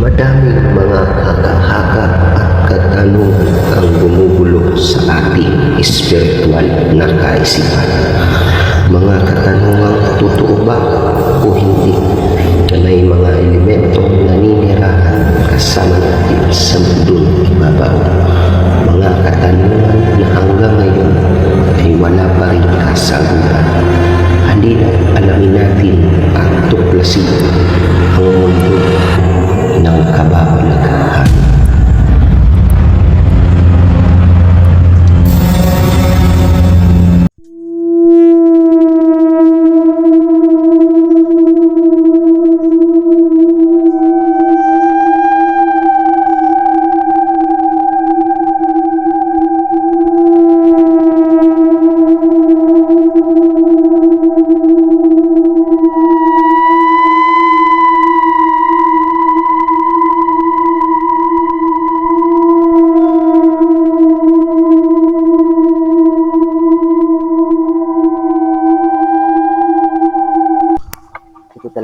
Madaming mga haka-haka at katanungan ang gumugulo sa ating espiritual na kaisipan. Mga katanungang totoo ba o hindi na may mga elementong naninirahan kasama natin sa mundong ibabaw. Mga katanungan na hanggang ngayon ay wala pa rin kasagutan. Halina alamin natin at tuklasin ang mundo ng kababalaghan. Ito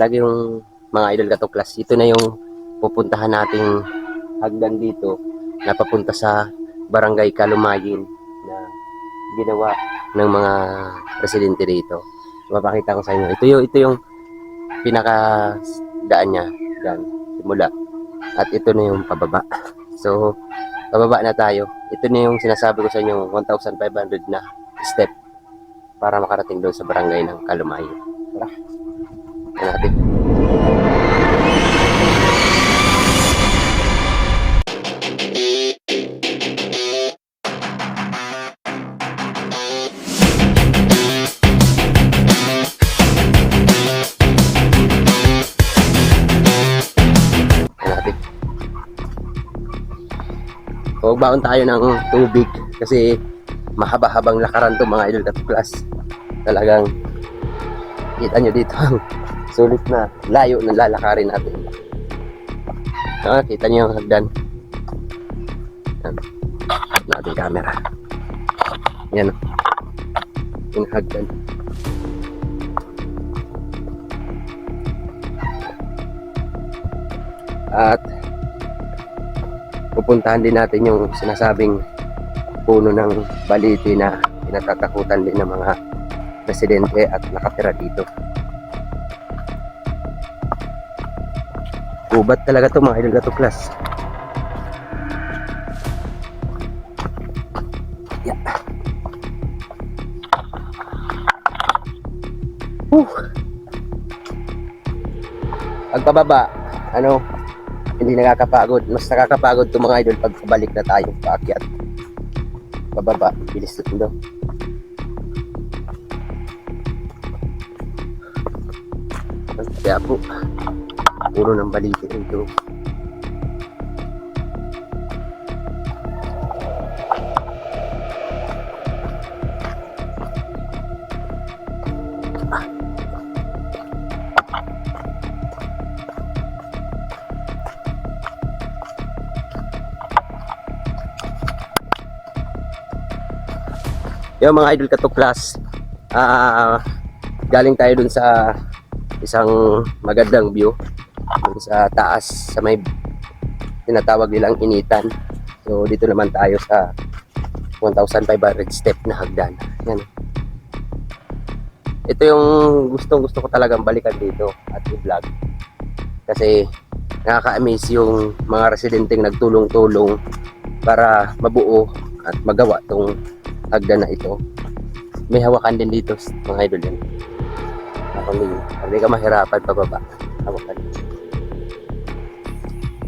talaga yung mga idol katuklas. Ito na yung pupuntahan nating hagdan dito na papunta sa Barangay Kalumayin na ginawa ng mga residente dito. Mapakita ko sa inyo. Ito yung, ito yung pinaka daan niya. Yan, simula. At ito na yung pababa. So, pababa na tayo. Ito na yung sinasabi ko sa inyo, 1,500 na step para makarating doon sa barangay ng Kalumayin. Tara. Tingnan natin. Huwag baon tayo ng tubig kasi mahaba-habang lakaran to mga idol at class. Talagang kita nyo dito ang sulit na layo na lalakarin natin. Ah, kita nyo yung hagdan. Yan. Natin camera. Yan. Yung hagdan. At pupuntahan din natin yung sinasabing puno ng baliti na pinatatakutan din ng mga residente at nakatira dito. Ubat talaga to mga idol gatuklas. Yeah. Whew. Pagpababa, ano, hindi nakakapagod. Mas nakakapagod to mga idol pag pabalik na tayo paakyat. Pababa, bilis na Kaya po, puro ng baliti ito. Yung mga idol katuklas, ah galing tayo dun sa isang magandang view sa taas sa may tinatawag nilang initan. So dito naman tayo sa 1,500 step na hagdan. Yan. Ito yung gustong gusto ko talagang balikan dito at i-vlog. Kasi nakaka-amaze yung mga residenteng nagtulong-tulong para mabuo at magawa tong hagdan na ito. May hawakan din dito mga idol yan. Ako din. Hindi ka mahirapan pababa. Hawakan.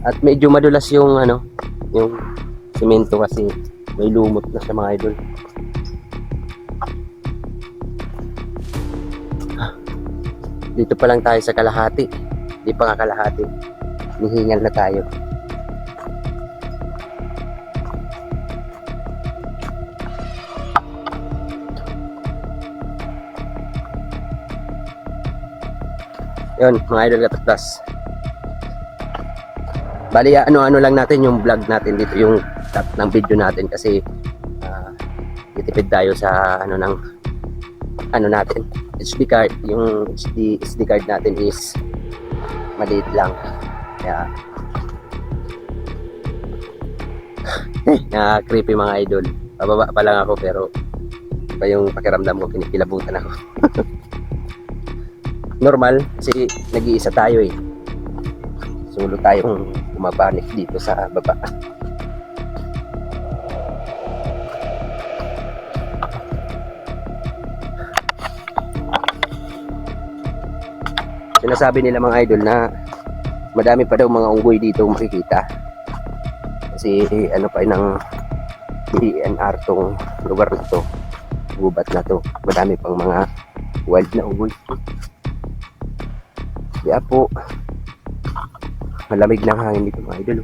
At medyo madulas yung ano, yung simento kasi may lumot na sa mga idol. Dito pa lang tayo sa kalahati. Di pa nga kalahati. Nihingal na tayo. Yun, mga idol kataktas. Bali, ano-ano lang natin yung vlog natin dito, yung top ng video natin kasi ah, titipid tayo sa ano ng ano natin, SD card, yung SD, SD card natin is maliit lang. Kaya na creepy mga idol. Pababa pa lang ako pero pa yung pakiramdam ko kinikilabutan ako. Normal kasi nag-iisa tayo eh. Solo tayong umapanik dito sa baba. Sinasabi nila mga idol na madami pa daw mga unggoy dito makikita. Kasi ano pa ng DNR tong lugar na to. Gubat na to. Madami pang mga wild na unggoy. Kaya po, malamig ng hangin dito mga idol.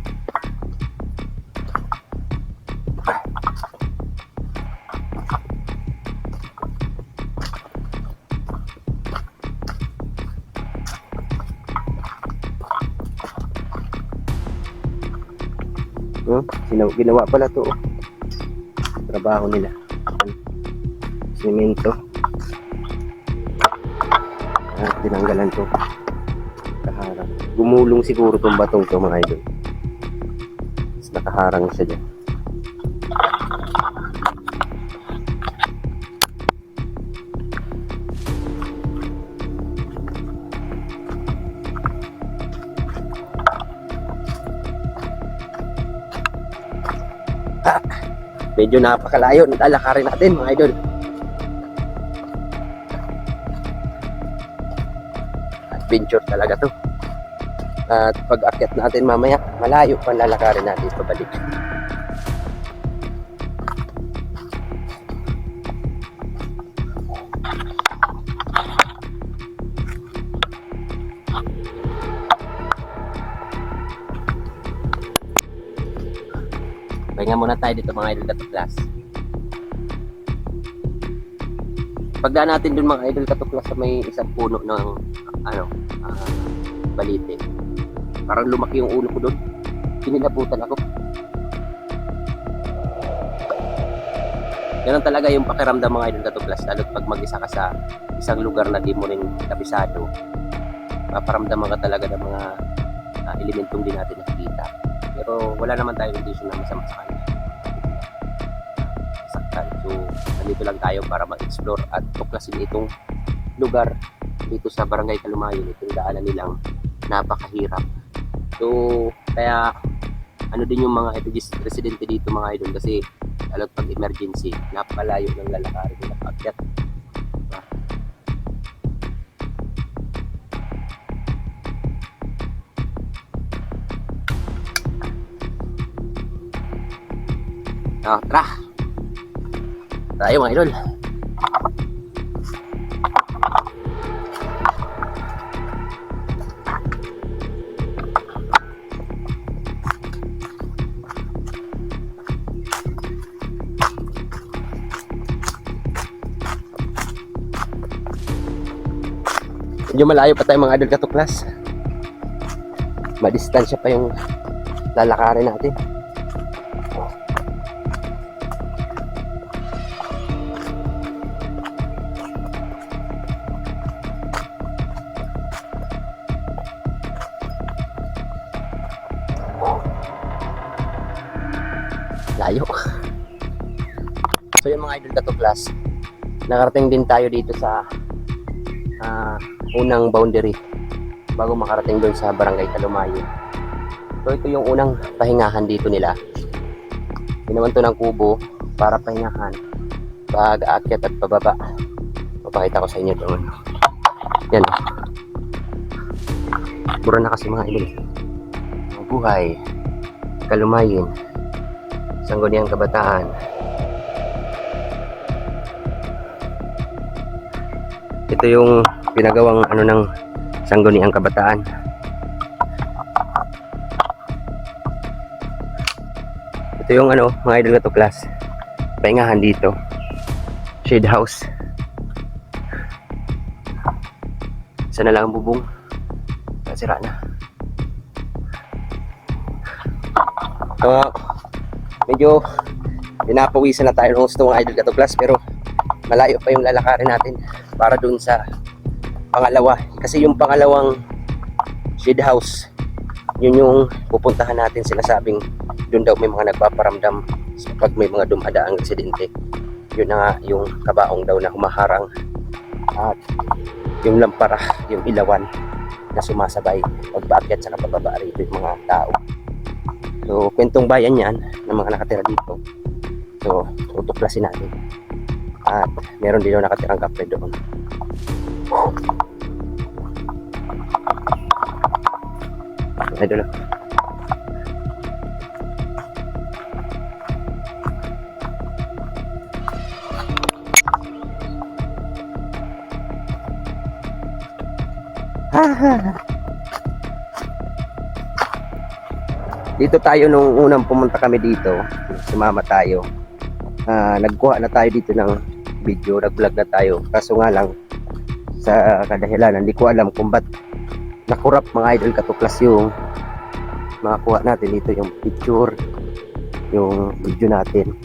oh. Sinaw, ginawa pala to. oh. Trabaho nila. Simento. At tinanggalan to. Nakaharang. Gumulong siguro tong batong to mga idol. Tapos nakaharang siya dyan. Medyo napakalayo. Nalalakarin natin mga idol. Adventure talaga to. At pag akyat natin mamaya, malayo pa lalakarin natin pabalik. Pahinga muna tayo dito mga idol katuklas. Pagdaan natin dun mga idol katuklas sa may isang puno ng ano, balite. Parang lumaki yung ulo ko doon. Kinilabutan ako. Ganun talaga yung pakiramdam mga idol katuklas. Lalo pag mag-isa ka sa isang lugar na di mo rin kabisado. Paparamdaman ka talaga ng mga ah, elementong di natin nakikita. Pero wala naman tayong intention na masama sa kanila. Saktan. So, nandito lang tayo para mag-explore at tuklasin itong lugar dito sa Barangay Kalumayon. Itong daanan nilang napakahirap. So, kaya ano din yung mga residente dito mga idol kasi lalo't pag emergency, napakalayo ng lalakarin nila paakyat. Ah, tara. Tayo mga idol. Medyo malayo pa tayo mga idol katuklas. Madistansya pa yung lalakarin natin. Layo. So yung mga idol katuklas, nakarating din tayo dito sa ah, unang boundary bago makarating doon sa barangay Kalumayo. So ito yung unang pahingahan dito nila. Ginawan to ng kubo para pahingahan pag aakyat at pababa. Papakita ko sa inyo doon. Yan. Mura na kasi mga idol. Mga buhay. Kalumayin. Sangguniang kabataan. Ito yung pinagawang ano ng sangguniang kabataan. Ito yung ano, mga idol na to class. Pahingahan dito. Shade house. Sana lang ang bubong. Nasira na. So, medyo pinapawisan na tayo ng gusto mga idol ka to class pero malayo pa yung lalakarin natin para dun sa pangalawa. Kasi yung pangalawang shade house, yun yung pupuntahan natin sinasabing doon daw may mga nagpaparamdam pag may mga dumadaang aksidente. Yun na nga yung kabaong daw na humaharang at yung lampara, yung ilawan na sumasabay pagbakyat sa pababa rito yung mga tao. So, kwentong bayan yan ng mga nakatira dito. So, tutuklasin natin. At meron din yung nakatirang kape doon. Idol. Dito tayo nung unang pumunta kami dito, sumama tayo. Ah, nagkuha na tayo dito ng video, nag-vlog na tayo. Kaso nga lang, sa kadahilanan, hindi ko alam kung ba't nakurap mga idol katuklas yung makakuha natin dito yung picture, yung video natin.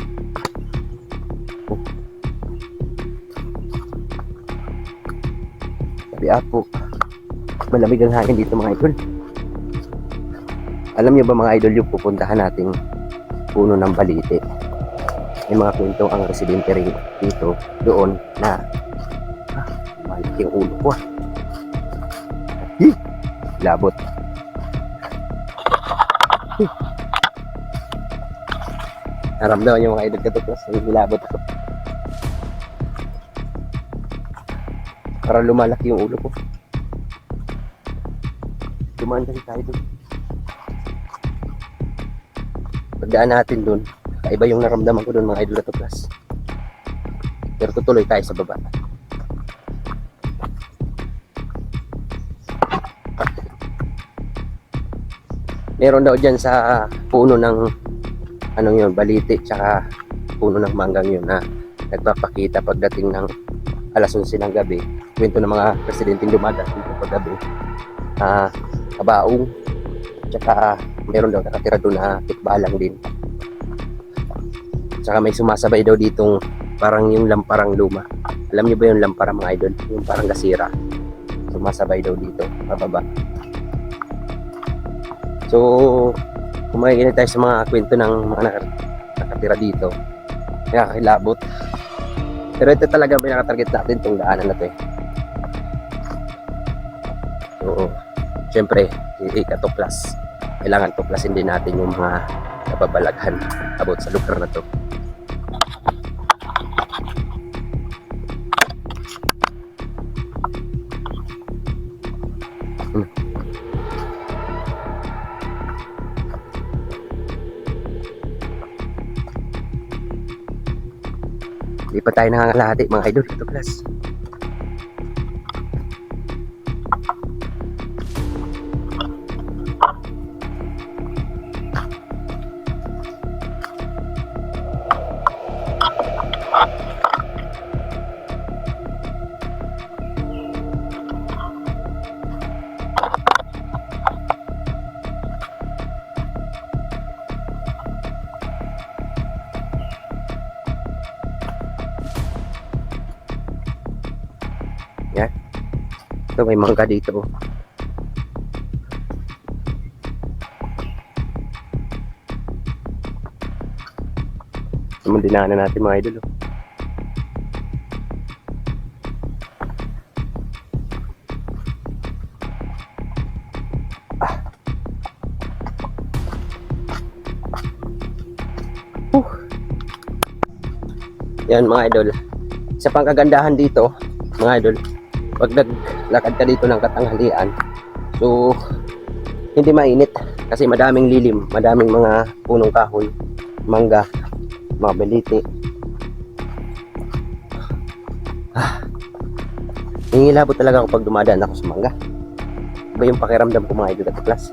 Sabi apo, malamig ang hangin dito mga idol. Alam niyo ba mga idol yung pupuntahan nating puno ng balite? May mga kwento ang residente rin dito doon na ah, malaki ang ulo ko ah. Hi! Labot. Naramdaman yung mga idol katuklas nilabot ako. Para lumalaki yung ulo ko. Dumaan kasi tayo doon. Pagdaan natin doon, kaiba yung naramdaman ko doon mga idol plus. Pero tutuloy tayo sa baba. Meron daw dyan sa puno ng anong yun, baliti, tsaka puno ng manggang yun na nagpapakita pagdating ng alas 11 ng gabi. Kwento ng mga presidenteng dumadating dito pag gabi. Ah, kabaong, tsaka meron daw nakatira doon na tikbalang din. Tsaka may sumasabay daw ditong parang yung lamparang luma. Alam niyo ba yung lampara mga idol? Yung parang gasira. Sumasabay daw dito, pababa. So, kung makikinig tayo sa mga kwento ng mga nak- nakatira dito, nakakilabot. Pero ito talaga may nakatarget natin itong daanan na to eh. Oo. Siyempre, ikatuklas. Kailangan tuklasin din natin yung mga nababalaghan about sa lugar na to. Pa tayo nangangalahati mga idol. Ito class. May mangga dito. Naman dinaanan natin mga idol. oh. Ah. Yan mga idol. Isa pang kagandahan dito, mga idol, pag naglakad ka dito ng katanghalian, so hindi mainit kasi madaming lilim, madaming mga punong kahoy, mangga, mga beliti. Ah, nangingilabot talaga ako pag dumadaan ako sa mangga. Iba yung pakiramdam ko mga idol at class.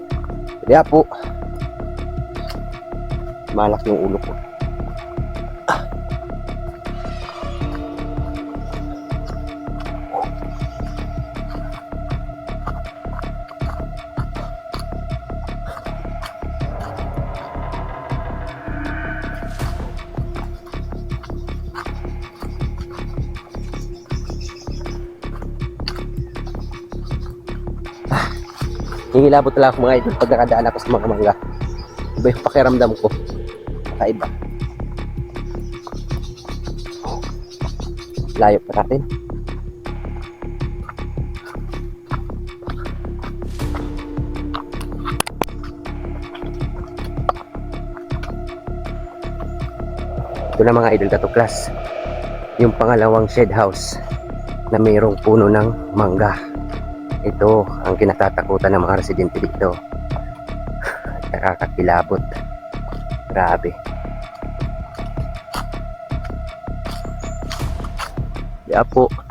Kaya po, malaki yung ulo ko. Hingilabot lang ako mga idol pag nakadaan ako sa mga mangga. Iba yung pakiramdam ko. Kakaiba. Layo pa natin. Ito na mga idol katuklas. Yung pangalawang shed house na mayroong puno ng mangga. Ito ang kinatatakutan ng mga residente dito. Nakakakilabot. Grabe. Po.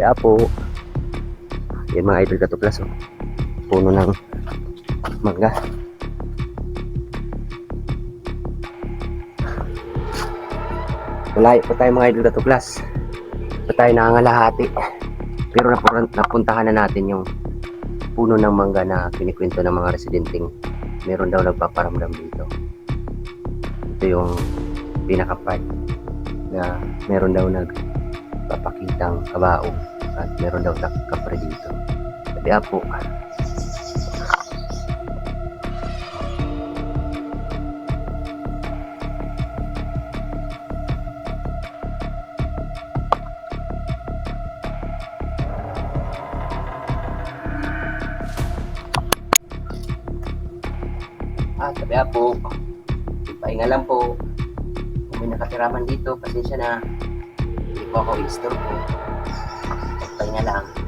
Kaya po. Yan mga idol katuklas. Oh. Puno ng mangga. Malayo po tayo mga idol katuklas. Pa tayo nangangalahati. Pero napun- napuntahan na natin yung puno ng mangga na kinikwento ng mga residenteng meron daw nagpaparamdam dito. Ito yung pinaka-part na meron daw nagpapakitang kabaong at meron daw tak- kapre dito. Kaya po, Ah, sabi po. Pahinga lang po. Kung may nakatiraman dito, pasensya na. Hindi po ako i-store po. Pahinga lang.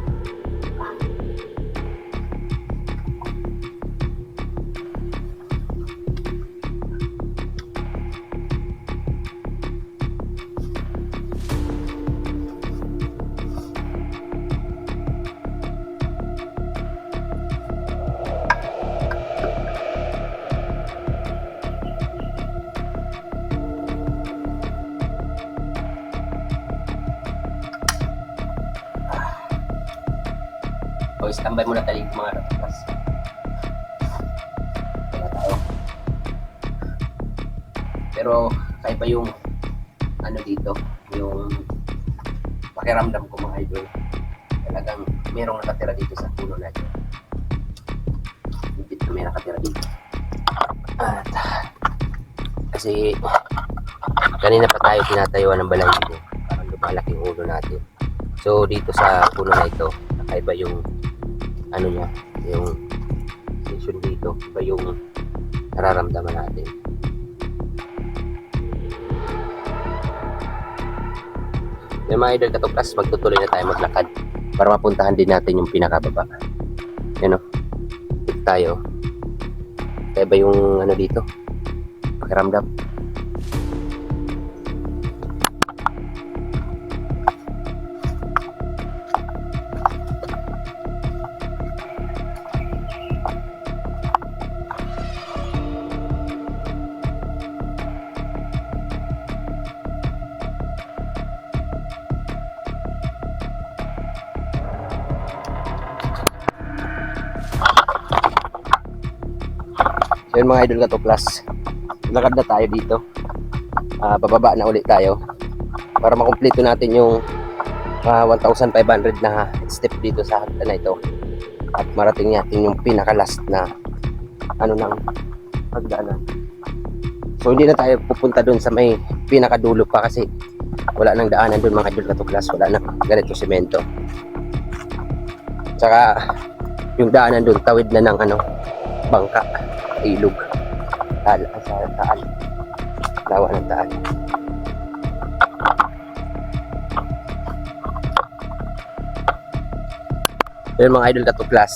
O, standby muna tayo mga katukas. Kaya tayo. Pero, kaya pa yung ano dito, yung pakiramdam ko mga idol. Talagang merong nakatira dito sa puno na ito. Higit na may nakatira dito. At, kasi, kanina pa tayo tinatayuan ng balay dito. Parang lumalaki ulo natin. So, dito sa puno na ito, kakaiba yung ano niya, yung sensation dito, iba yung nararamdaman natin. Yung mga idol katuklas, magtutuloy na tayo maglakad para mapuntahan din natin yung pinakababa. Yan o. Tayo. Kaya ba yung ano dito? Pakiramdam. So yun mga idol katuklas. Lakad na tayo dito. Ah, bababa na ulit tayo. Para makumpleto natin yung ah, 1,500 na step dito sa hagdan na ito. At marating natin yung pinaka-last na ano nang hagdanan. So hindi na tayo pupunta doon sa may pinakadulo pa kasi wala nang daanan doon mga idol katuklas. Wala na ganito semento. Tsaka yung daanan doon tawid na ng ano bangka ilog. Taal sa taal. Lawa ng taal. Yun mga idol katuklas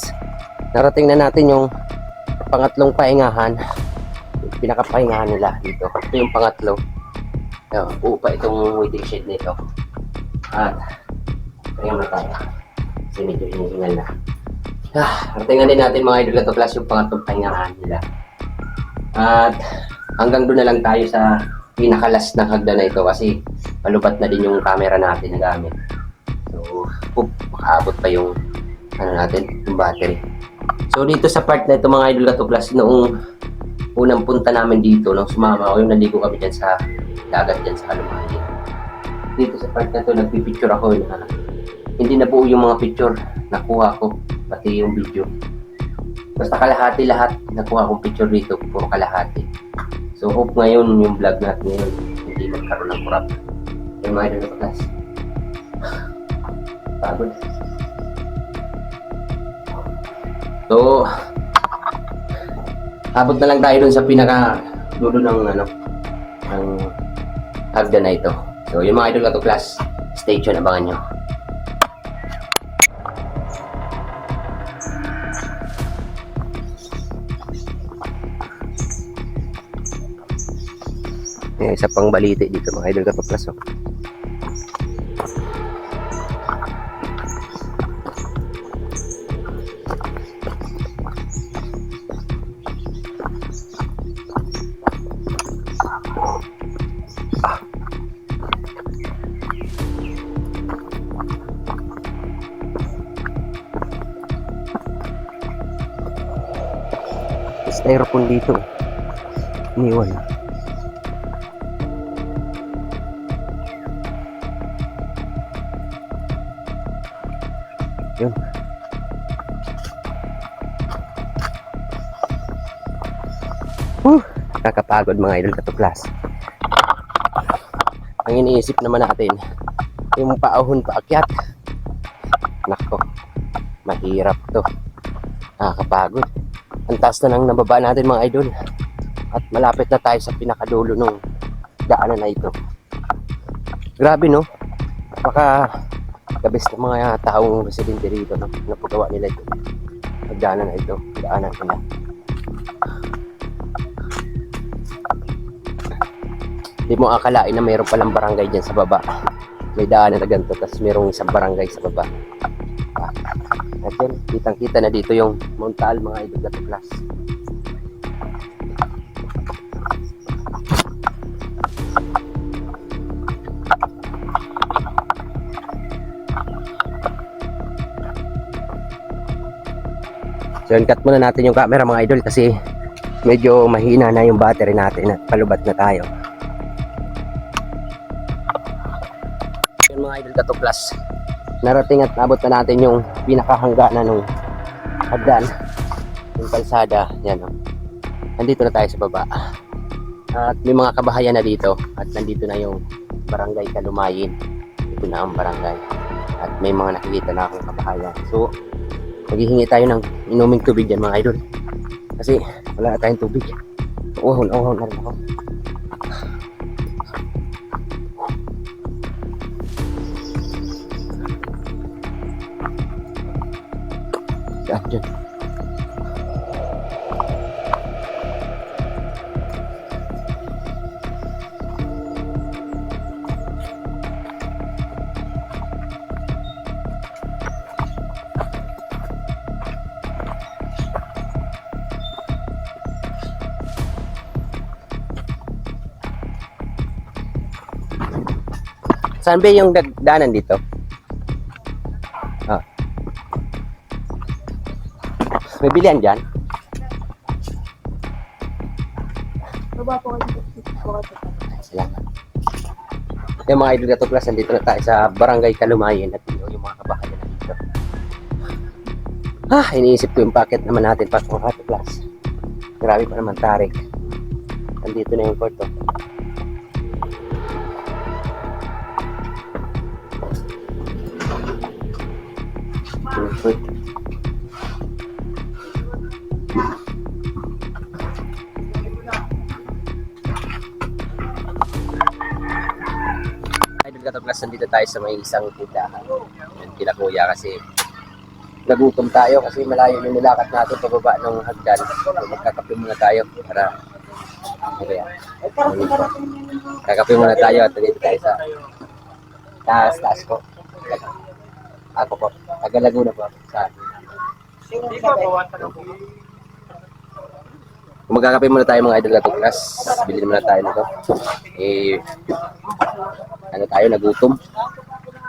narating na natin yung pangatlong pahingahan. Yung pinakapahingahan nila dito. Ito yung pangatlo. Ayan, buo itong waiting shed nito. At pahinga na tayo. Kasi medyo hinihingal na Ah, tingnan din natin mga idol katuklas yung pangatlong pahingahan nila. At hanggang doon na lang tayo sa pinakalas ng hagdan na ito kasi malubat na din yung camera natin na gamit. So, oop, makaabot pa yung ano natin, yung battery. So dito sa part na ito mga idol Gato Plus, noong unang punta namin dito, nung sumama ako, yung naligo kami dyan sa dagat dyan sa Kalumagi. Dito sa part na to, nagpipicture ako na hindi na buo yung mga picture nakuha ko, pati yung video. Basta kalahati lahat, nakuha kong picture dito, puro kalahati. So hope ngayon yung vlog natin ngayon, hindi magkaroon ng kurap. Yung mga idol Plus. Pagod. So, abot na lang tayo dun sa pinaka dulo ng ano ng hagdan na ito. So, yung mga idol to class, stay tuned, abangan nyo. May isa pang balite dito mga idol class. Oh. styrofoam dito. Iniwan. Whew, kakapagod mga idol katuklas. Ang iniisip naman natin, yung paahon paakyat. Nako, mahirap to. Nakakapagod ang taas na nang nababa natin mga idol at malapit na tayo sa pinakadulo ng daanan na ito grabe no baka kabis ng mga taong residente rito no? napagawa nila ito ang daanan na ito daanan nila di mo akalain na mayroon palang barangay dyan sa baba may daanan na ganito tapos mayroong isang barangay sa baba at yun, kitang kita na dito yung Mount Taal mga idol Gato Plus. So yun, cut muna natin yung camera mga idol kasi medyo mahina na yung battery natin at palubat na tayo. Yun mga idol Gato Plus. Narating at nabot na natin yung pinakahangganan ng hagdan yung kalsada. Yan o nandito na tayo sa baba. At may mga kabahayan na dito. At nandito na yung barangay Kalumayin. Ito na ang barangay. At may mga nakikita na akong kabahayan. So maghihingi tayo ng inuming tubig dyan mga idol. Kasi wala na tayong tubig. Uhon uhon na rin ako Saan dyan? Saan yung dag- daanan dito? May bilihan dyan? Baba po kasi. Salamat. Yung mga idol gato class, nandito na tayo sa Barangay Kalumayan at yun, yung mga kabahayan na dito. Ah, iniisip ko yung packet naman natin pa mga gato class. Grabe pa naman tarik. Nandito na yung kwarto. Plus, nandito tayo sa may isang tindahan. Yan, kila kuya kasi nagutom tayo kasi malayo yung nilakad natin pababa ng hagdan. So, magkakape muna tayo para kaya, kakape muna tayo at nandito tayo sa taas, taas ko. Ako po, taga Laguna po. Sa, Magkakape muna tayo mga idol katuklas. Bili muna tayo nito. Eh, ano tayo, nagutom.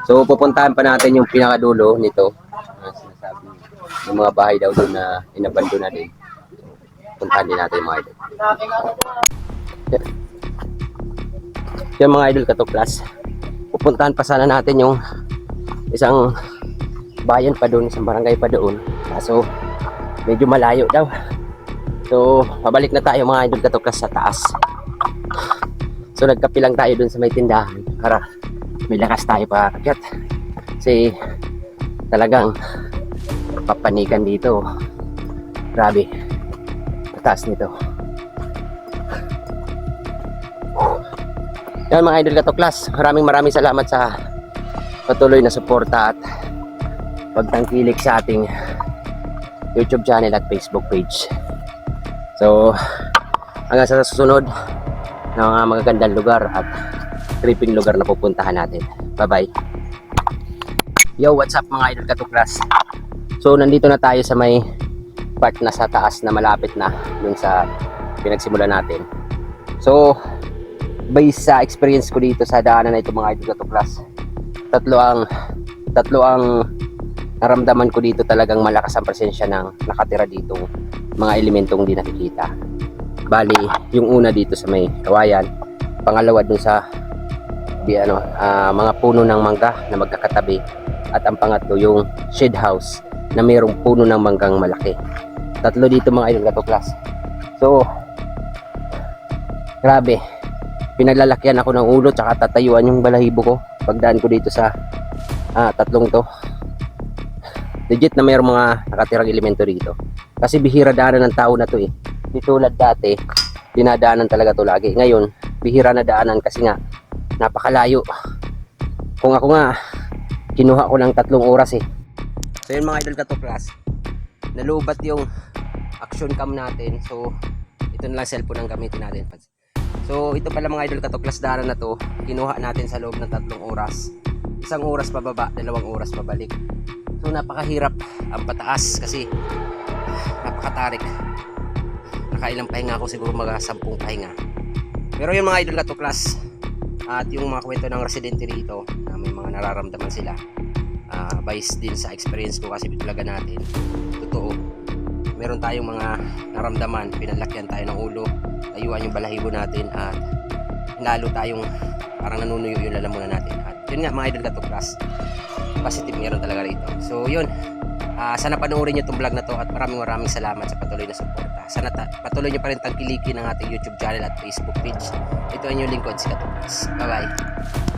So, pupuntahan pa natin yung pinakadulo nito. Na sinasabi yung mga bahay daw doon na inabando na din. Puntahan din natin mga idol. Yung mga idol katuklas. Pupuntahan pa sana natin yung isang bayan pa doon, isang barangay pa doon. Kaso, medyo malayo daw. So, pabalik na tayo mga idol katuklas sa taas. So, nagkapi lang tayo dun sa may tindahan para may lakas tayo pa akyat. Kasi talagang papanikan dito. Grabe. Taas nito. Yan mga idol katuklas. Maraming maraming salamat sa patuloy na suporta at pagtangkilik sa ating YouTube channel at Facebook page. So, hanggang sa susunod na mga magagandang lugar at tripping lugar na pupuntahan natin. Bye-bye. Yo, what's up mga idol katuklas? So, nandito na tayo sa may part na sa taas na malapit na dun sa pinagsimula natin. So, based sa experience ko dito sa daanan na ito mga idol katuklas, tatlo ang tatlo ang naramdaman ko dito talagang malakas ang presensya ng nakatira dito mga elementong di nakikita. Bali, yung una dito sa may kawayan, pangalawa dun sa di ano, ah, mga puno ng mangga na magkakatabi at ang pangatlo yung shade house na mayroong puno ng manggang malaki. Tatlo dito mga idol katuklas. So, grabe. Pinaglalakyan ako ng ulo tsaka tatayuan yung balahibo ko pagdaan ko dito sa ah, tatlong to. Legit na mayroong mga nakatirang elemento rito. Kasi bihira daanan ng tao na to eh. Di tulad dati, dinadaanan talaga to lagi. Ngayon, bihira na daanan kasi nga napakalayo. Kung ako nga, kinuha ko ng tatlong oras eh. So yun mga idol katuklas, nalubat yung action cam natin. So, ito na lang cellphone ang gamitin natin. So, ito pala mga idol katuklas daanan na to, kinuha natin sa loob ng tatlong oras. Isang oras pababa, dalawang oras pabalik. So, napakahirap ang pataas kasi napakatarik. Nakailang pahinga ako siguro mga sampung pahinga. Pero yung mga idol katuklas at yung mga kwento ng residente rito na may mga nararamdaman sila ah based din sa experience ko kasi bitulaga natin totoo meron tayong mga naramdaman pinalakyan tayo ng ulo tayuan yung balahibo natin at lalo tayong parang nanunuyo yung lalamunan natin at yun nga mga idol katuklas positive meron talaga rito so yun Ah, sana panoorin nyo itong vlog na to at maraming maraming salamat sa patuloy na suporta. Sana patuloy nyo pa rin tangkilikin ng ating YouTube channel at Facebook page. Ito ang inyong lingkod si Katukas. Bye-bye.